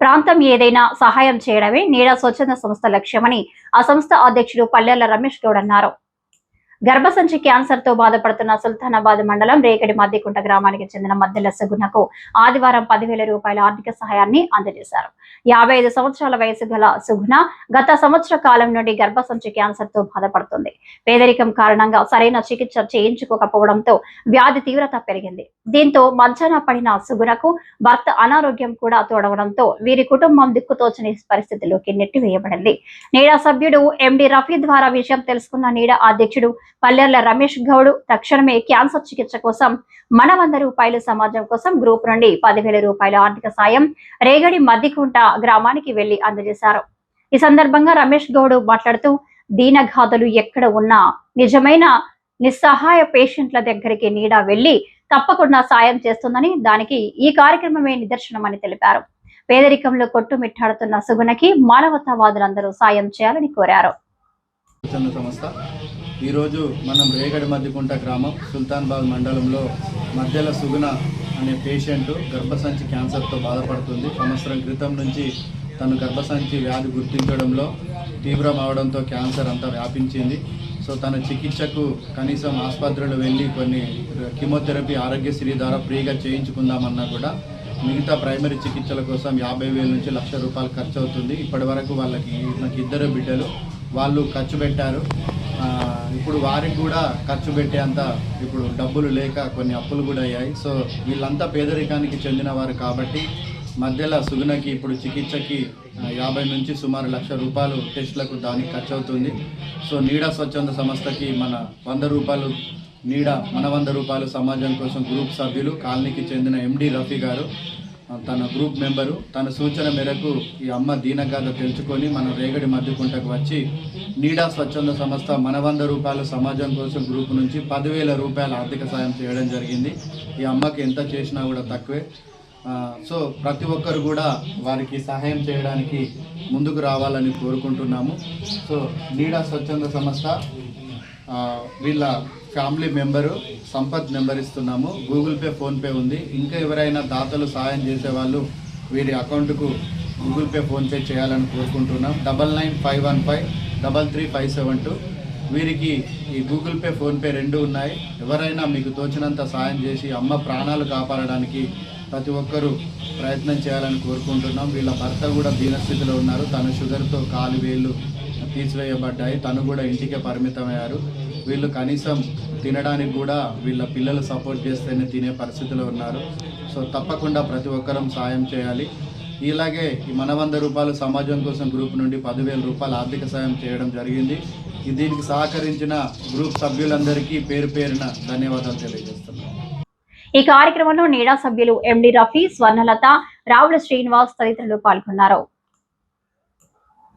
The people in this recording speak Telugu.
ప్రాంతం ఏదైనా సహాయం చేయడమే నీడా స్వచ్ఛంద సంస్థ లక్ష్యమని ఆ సంస్థ అధ్యక్షుడు పల్లెల రమేష్ గౌడ్ అన్నారు. గర్భసంచి క్యాన్సర్తో బాధపడుతున్న సుల్తానాబాద్ మండలం రేగడి మద్దికుంట గ్రామానికి చెందిన మద్దెల సుగుణకు ఆదివారం పదివేల రూపాయల ఆర్థిక సహాయాన్ని అందజేశారు. యాభై ఐదు సంవత్సరాల వయసు గల సుగుణ గత సంవత్సర కాలం నుండి గర్భసంచి క్యాన్సర్తో బాధపడుతుంది. పేదరికం కారణంగా సరైన చికిత్స చేయించుకోకపోవడంతో వ్యాధి తీవ్రత పెరిగింది. దీంతో మంచాన పడిన సుగుణకు భర్త అనారోగ్యం కూడా తోడవడంతో వీరి కుటుంబం దిక్కుతోచని పరిస్థితిలోకి నెట్టివేయబడింది. నీడా సభ్యుడు ఎండి రఫీ ద్వారా విషయం తెలుసుకున్న నీడా అధ్యక్షుడు పల్లెర్ల రమేష్ గౌడ్ తక్షణమే క్యాన్సర్ చికిత్స కోసం మన వంద రూపాయలు సమాజం కోసం గ్రూప్ నుండి పదివేల రూపాయల ఆర్థిక సాయం రేగడి మద్దికుంట గ్రామానికి వెళ్ళి అందజేశారు. ఈ సందర్భంగా రమేష్ గౌడ్ మాట్లాడుతూ దీనఘాతలు ఎక్కడ ఉన్నా నిజమైన నిస్సహాయ పేషెంట్ల దగ్గరికి నీడా వెళ్ళి తప్పకుండా సాయం చేస్తుందని దానికి ఈ కార్యక్రమమే నిదర్శనమని తెలిపారు. పేదరికంలో కొట్టుమిట్టాడుతున్న సుగుణకి మానవతావాదులందరూ సాయం చేయాలని కోరారు. సంస్థ ఈరోజు మనం రేగడి మధ్యకుంట గ్రామం సుల్తాన్బాగ్ మండలంలో మధ్యల సుగుణ అనే పేషెంట్ గర్భసంచి క్యాన్సర్తో బాధపడుతుంది. సంవత్సరం క్రితం నుంచి తను గర్భసంచి వ్యాధి గుర్తించడంలో తీవ్రం అవడంతో క్యాన్సర్ అంతా వ్యాపించింది. సో తన చికిత్సకు కనీసం ఆసుపత్రులు వెళ్ళి కొన్ని కీమోథెరపీ ఆరోగ్యశ్రీ ద్వారా ఫ్రీగా చేయించుకుందామన్నా కూడా మిగతా ప్రైమరీ చికిత్సల కోసం యాభై వేల నుంచి లక్ష రూపాయలు ఖర్చు అవుతుంది ఇప్పటి వరకు వాళ్ళకి నాకు ఇద్దరు బిడ్డలు వాళ్ళు ఖర్చు పెట్టారు. ఇప్పుడు వారికి కూడా ఖర్చు పెట్టేంత ఇప్పుడు డబ్బులు లేక కొన్ని అప్పులు కూడా అయ్యాయి. సో వీళ్ళంతా పేదరికానికి చెందిన వారు కాబట్టి మధ్యలో సుగుణకి ఇప్పుడు చికిత్సకి యాభై నుంచి సుమారు లక్ష రూపాయలు టెస్టులకు దానికి ఖర్చు అవుతుంది సో నీడా స్వచ్ఛంద సంస్థకి మన వంద రూపాయలు నీడ మన వంద రూపాయలు సమాజం కోసం గ్రూప్ సభ్యులు కాలనీకి చెందిన ఎండి రఫీ గారు తన గ్రూప్ మెంబరు తన సూచన మేరకు ఈ అమ్మ దీనగాథ తెలుసుకొని మనం రేగడి మధ్యకుంటకు వచ్చి నీడా స్వచ్ఛంద సంస్థ మన వంద రూపాయల సమాజం కోసం గ్రూప్ నుంచి పదివేల రూపాయల ఆర్థిక సాయం చేయడం జరిగింది. ఈ అమ్మకి ఎంత చేసినా కూడా తక్కువే. సో ప్రతి ఒక్కరు కూడా వారికి సహాయం చేయడానికి ముందుకు రావాలని కోరుకుంటున్నాము. సో నీడా స్వచ్ఛంద సంస్థ వీళ్ళ ఫ్యామిలీ మెంబరు సంపత్ నెంబర్ ఇస్తున్నాము. గూగుల్ పే ఫోన్పే ఉంది. ఇంకా ఎవరైనా దాతలు సాయం చేసేవాళ్ళు వీరి అకౌంట్కు గూగుల్ పే ఫోన్పే చేయాలని కోరుకుంటున్నాం. Double nine five one five double three five seven two. వీరికి ఈ గూగుల్ పే ఫోన్పే రెండు ఉన్నాయి. ఎవరైనా మీకు తోచినంత సాయం చేసి అమ్మ ప్రాణాలు కాపాడడానికి ప్రతి ఒక్కరూ ప్రయత్నం చేయాలని కోరుకుంటున్నాం. వీళ్ళ భర్త కూడా దీనస్థితిలో ఉన్నారు. తన షుగర్తో కాలు వేళ్ళు తీసివేయబడ్డాయి. తను కూడా ఇంటికే పరిమితమయ్యారు. వీళ్ళు కనీసం తినడానికి కూడా వీళ్ళ పిల్లలు సపోర్ట్ చేస్తేనే తినే పరిస్థితిలో ఉన్నారు. సో తప్పకుండా ప్రతి ఒక్కరం సాయం చేయాలి. ఇలాగే ఈ మన వంద రూపాయలు సమాజం కోసం గ్రూప్ నుండి పదివేల రూపాయలు ఆర్థిక సాయం చేయడం జరిగింది. దీనికి సహకరించిన గ్రూప్ సభ్యులందరికీ పేరు పేరున ధన్యవాదాలు తెలియజేస్తున్నాను. ఈ కార్యక్రమంలో నీడా సభ్యులు ఎండి రఫీ స్వర్ణలత రావుల శ్రీనివాస్ తదితరులు పాల్గొన్నారు.